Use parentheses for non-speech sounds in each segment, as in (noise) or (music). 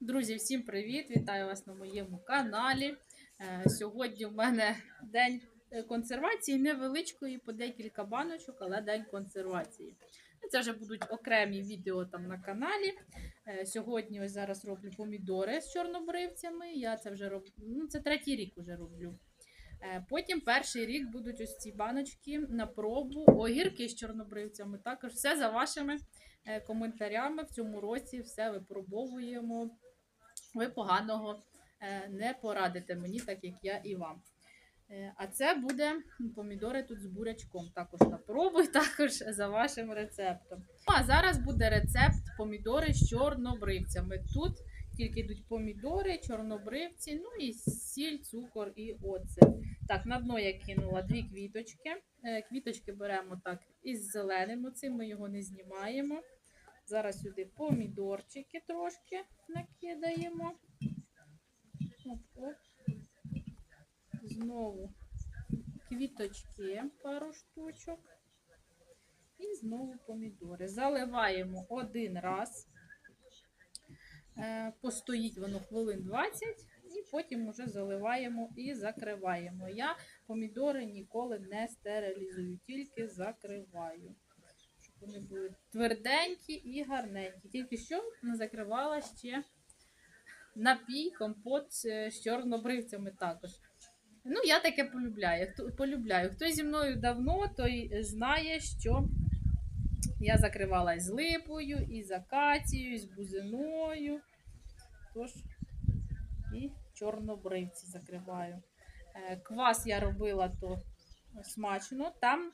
Друзі, всім привіт! Вітаю вас на моєму каналі. Е, Сьогодні в мене день е, консервації невеличкої, по декілька баночок, але день консервації. Це вже будуть окремі відео там на каналі. Е, Сьогодні ось зараз роблю помідори з чорнобривцями. Я це вже роблю. Ну, це третій рік вже роблю. Потім перший рік будуть ось ці баночки на пробу, огірки з чорнобривцями. Також все за вашими коментарями в цьому році все випробовуємо. Ви поганого е, не порадите мені, так як я і вам. Е, А це буде помідори тут з бурячком. Також на пробу, (laughs) також за вашим рецептом. Ну, а зараз буде рецепт помідори з чорнобривцями. Тут тільки йдуть помідори, чорнобривці, ну і сіль, цукор і оцет. Так, на дно я кинула дві квіточки. Е, Квіточки беремо так із зеленим оцим, ми його не знімаємо. Зараз сюди помідорчики трошки накидаємо. Знову квіточки, пару штучок. І знову помідори. Заливаємо один раз. Е, Постоїть воно хвилин 20, і потім вже заливаємо і закриваємо. Я помідори ніколи не стерилізую, тільки закриваю. Вони були тверденькі і гарненькі. Тільки що не закривала ще напій, компот з з чорнобривцями також. Ну, я таке полюбляю. Полюбляю. Хто зі мною давно, той знає, що я закривала з липою, і з акацією, і з бузиною. Тож, і чорнобривці закриваю. Е, Квас я робила то смачно. Там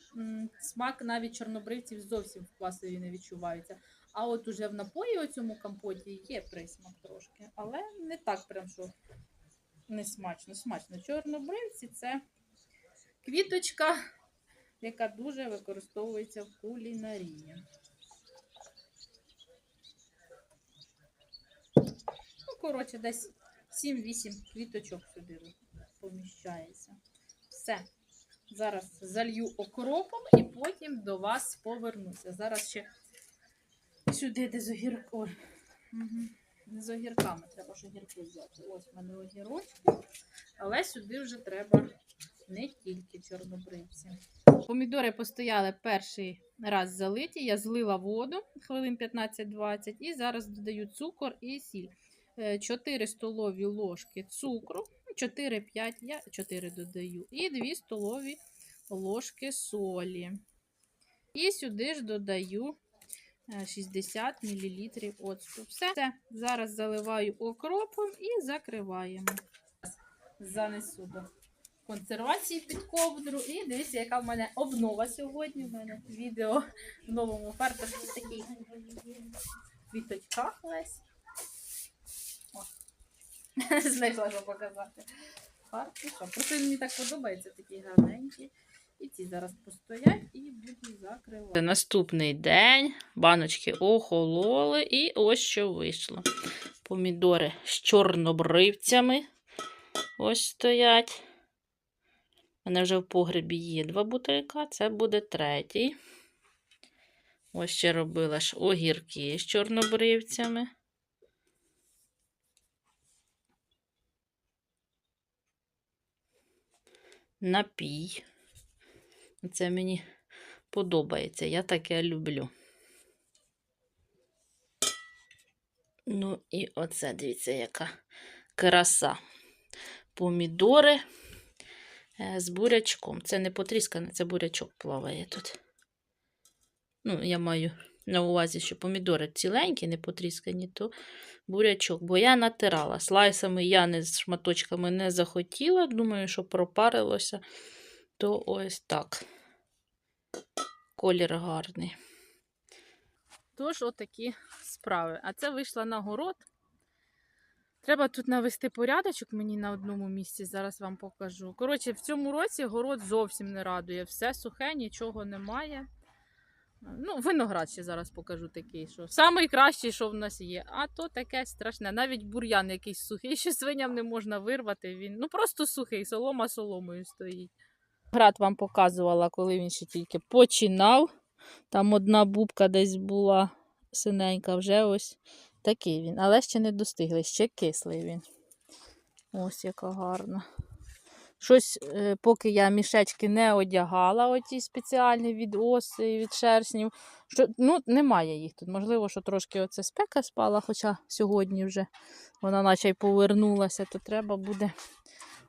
смак навіть чорнобривців зовсім в квасові не відчувається. А от уже в напої у цьому компоті є присмак трошки, але не так прям, що не смачно. Смачно. Чорнобривці це квіточка, яка дуже використовується в кулінарії. Ну, коротше, десь 7-8 квіточок сюди поміщається. Все. Зараз залью окропом і потім до вас повернуся. Зараз ще сюди, де з огірком. Угу. З огірками треба ж огірки взяти. Ось в мене огірочки. Але сюди вже треба не тільки чорнобривці. Помідори постояли перший раз залиті. Я злила воду хвилин 15-20 і зараз додаю цукор і сіль. 4 столові ложки цукру, 4-5, я 4 додаю, і 2 столові ложки солі. І сюди ж додаю е, 60 мл оцту. Все. Все. Зараз заливаю окропом і закриваємо. Занесу до консервації під ковдру. І дивіться, яка в мене обнова сьогодні. У мене відео в новому фартушку такий квіточках весь. О. (laughs) Знайшла, що показати. Фартушок. Просто мені так подобається, такі гарненькі. І ці зараз постоять і буду закривати. Наступний день. Баночки охололи, і ось що вийшло. Помідори з чорнобривцями. Ось стоять. У мене вже в погребі є два бутилька, це буде третій. Ось ще робила ж огірки з чорнобривцями. Напій. Це мені подобається. Я таке люблю. Ну і оце, дивіться, яка краса. Помідори е, з бурячком. Це не потріскане, це бурячок плаває тут. Ну, я маю на увазі, що помідори ціленькі, не потріскані, то бурячок. Бо я натирала. Слайсами я не з шматочками не захотіла. Думаю, що пропарилося. То ось так. Колір гарний. Тож, отакі справи. А це вийшла на город. Треба тут навести порядочок мені на одному місці, зараз вам покажу. Коротше, в цьому році город зовсім не радує. Все сухе, нічого немає. Ну, виноград ще зараз покажу такий, що самий кращий, що в нас є. А то таке страшне. Навіть бур'ян якийсь сухий, що свиням не можна вирвати. Він ну просто сухий, солома соломою стоїть. Град вам показувала, коли він ще тільки починав. Там одна бубка десь була синенька, вже ось Такий він, але ще не достиглий, ще кислий він. Ось яка гарна. Щось, е, поки я мішечки не одягала, оті спеціальні від оси, від шершнів. Що, ну, немає їх тут. Можливо, що трошки оце спека спала, хоча сьогодні вже вона наче й повернулася, то треба буде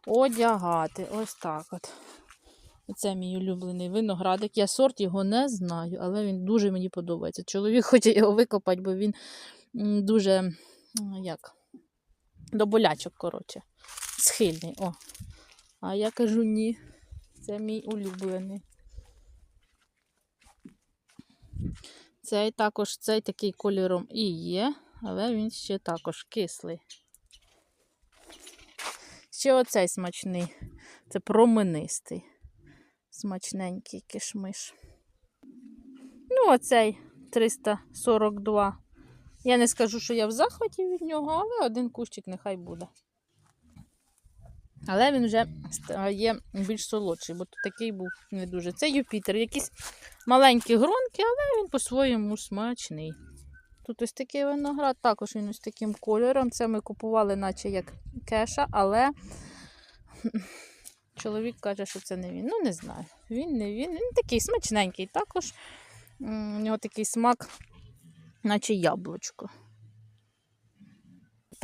одягати. Ось так от. Оце мій улюблений виноградик. Я сорт його не знаю, але він дуже мені подобається. Чоловік хоче його викопати, бо він дуже як, до болячок, коротше, схильний. О. А я кажу ні. Це мій улюблений. Цей також цей такий кольором і є, але він ще також кислий. Ще оцей смачний. Це променистий. Смачненький кишмиш. Ну, оцей 342. Я не скажу, що я в захваті від нього, але один кущик нехай буде. Але він вже стає більш солодший, бо тут такий був не дуже. Це Юпітер. Якісь маленькі гронки, але він по-своєму смачний. Тут ось такий виноград, також він ось таким кольором. Це ми купували, наче як кеша, але чоловік каже, що це не він. Ну, не знаю. Він не він. Він такий смачненький. Також у нього такий смак, наче яблучко.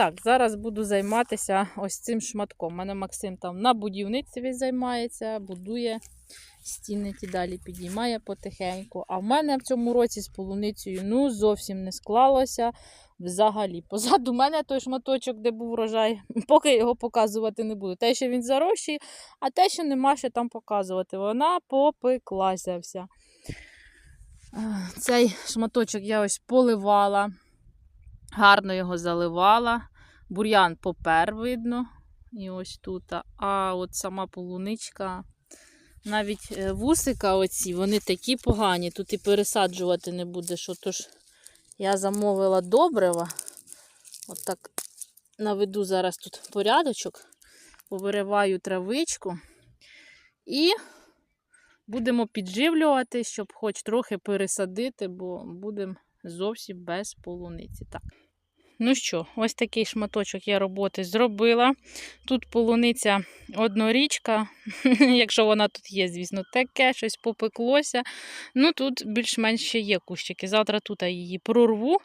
Так, зараз буду займатися ось цим шматком. У мене Максим там на будівництві займається, будує стіни ті далі підіймає потихеньку. А в мене в цьому році з полуницею ну, зовсім не склалося взагалі. Позаду мене той шматочок, де був врожай, (laughs) поки його показувати не буду. Те, що він зарощий, а те, що нема що там показувати. Вона попеклася вся. Цей шматочок я ось поливала, гарно його заливала. Бур'ян попер видно. І ось тут. А от сама полуничка, навіть е, вусика оці, вони такі погані. Тут і пересаджувати не буде. Що тож я замовила добрива. От так наведу зараз тут порядочок, повириваю травичку і будемо підживлювати, щоб хоч трохи пересадити, бо будемо зовсім без полуниці. Так. Ну що, ось такий шматочок я роботи зробила. Тут полуниця однорічка, (laughs) якщо вона тут є, звісно, таке, щось попеклося. Ну тут більш-менш ще є кущики. Завтра тут я її прорву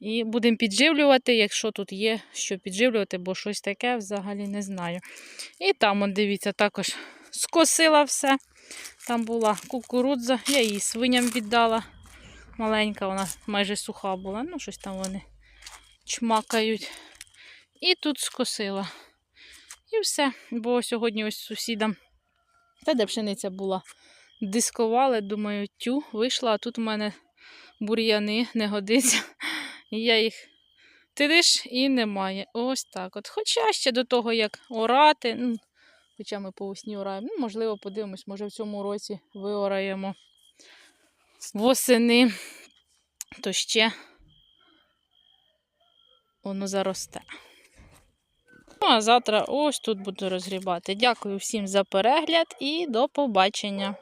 і будемо підживлювати, якщо тут є що підживлювати, бо щось таке взагалі не знаю. І там, от, дивіться, також скосила все. Там була кукурудза, я її свиням віддала. Маленька, вона майже суха була, ну щось там вони чмакають. І тут скосила. І все. Бо сьогодні ось сусідам, та де пшениця була, дискували, думаю, тю, вийшла, а тут у мене бур'яни не годиться. І я їх тидиш і немає. Ось так от. Хоча ще до того, як орати, ну, хоча ми по весні ораємо, ну, можливо, подивимось, може в цьому році виораємо восени, то ще воно заросте. Ну, а завтра ось тут буду розгрібати. Дякую всім за перегляд і до побачення.